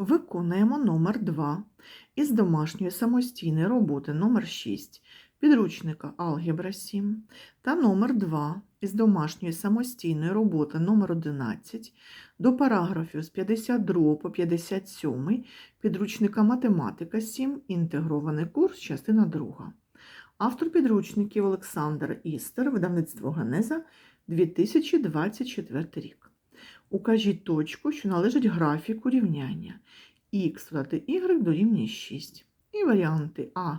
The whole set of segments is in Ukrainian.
Виконуємо номер 2 із домашньої самостійної роботи номер 6 підручника Алгебра 7 та номер 2 із домашньої самостійної роботи номер 11 до параграфів з 52 по 57 підручника Математика 7 інтегрований курс, частина 2. Автор підручників Олександр Істер, видавництво Генеза 2024 рік. Укажіть точку, що належить графіку рівняння х додати y дорівнює 6. І варіанти А.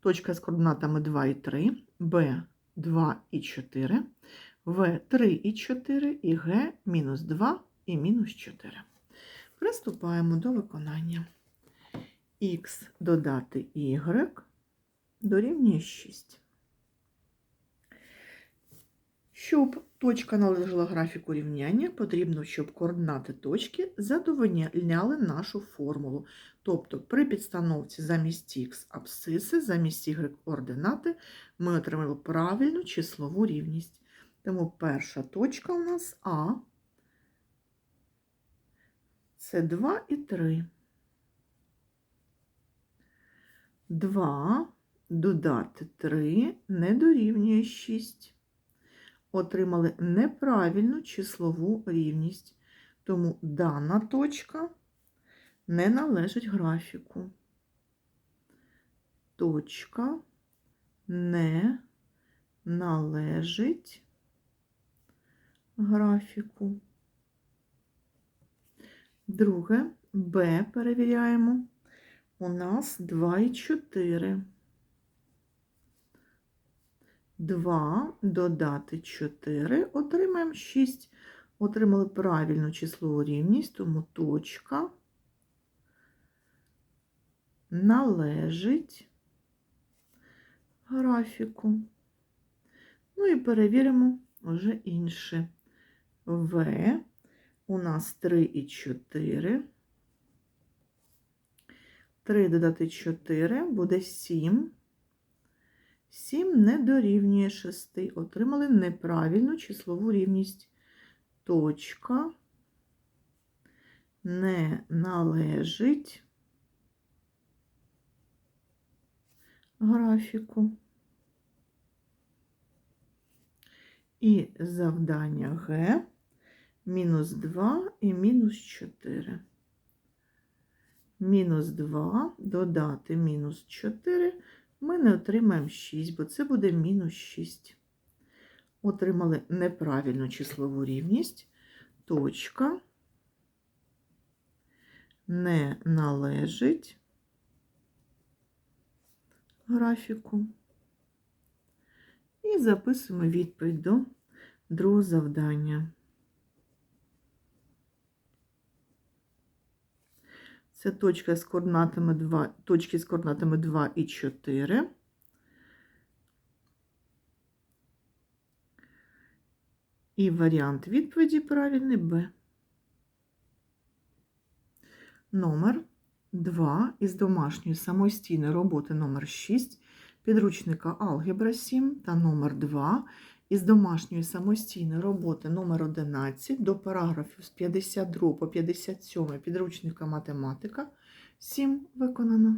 Точка з координатами 2 і 3, Б 2 і 4, В 3 і 4 і Г мінус 2 і мінус 4. Приступаємо до виконання. Х додати y дорівнює 6. Щоб точка належала графіку рівняння, потрібно, щоб координати точки задовольняли нашу формулу. Тобто при підстановці замість х абсциси, замість y координати ми отримали правильну числову рівність. Тому перша точка у нас А це 2 і 3. 2 додати 3 не дорівнює 6 отримали неправильну числову рівність, тому дана точка не належить графіку. Точка не належить графіку. Друге, Б перевіряємо. У нас 2 і 4. 2 додати 4, отримаємо 6. Отримали правильну числову рівність, тому точка належить графіку. Ну і перевіримо вже інше. В у нас 3 і 4. 3 додати 4 буде 7. 7 не дорівнює 6. Отримали неправильну числову рівність. Точка не належить графіку. І завдання Г мінус 2 і мінус 4. Мінус 2 додати мінус 4 ми не отримаємо 6, бо це буде мінус 6. Отримали неправильну числову рівність. Точка не належить графіку. І записуємо відповідь до другого завдання. Це точка з координатами 2, точки з координатами 2 і 4. І варіант відповіді правильний Б. Номер 2 із домашньої самостійної роботи номер 6 підручника Алгебра 7 та номер 2 із домашньої самостійної роботи номер 11 до параграфів з 52 по 57 підручника математика 7 виконано.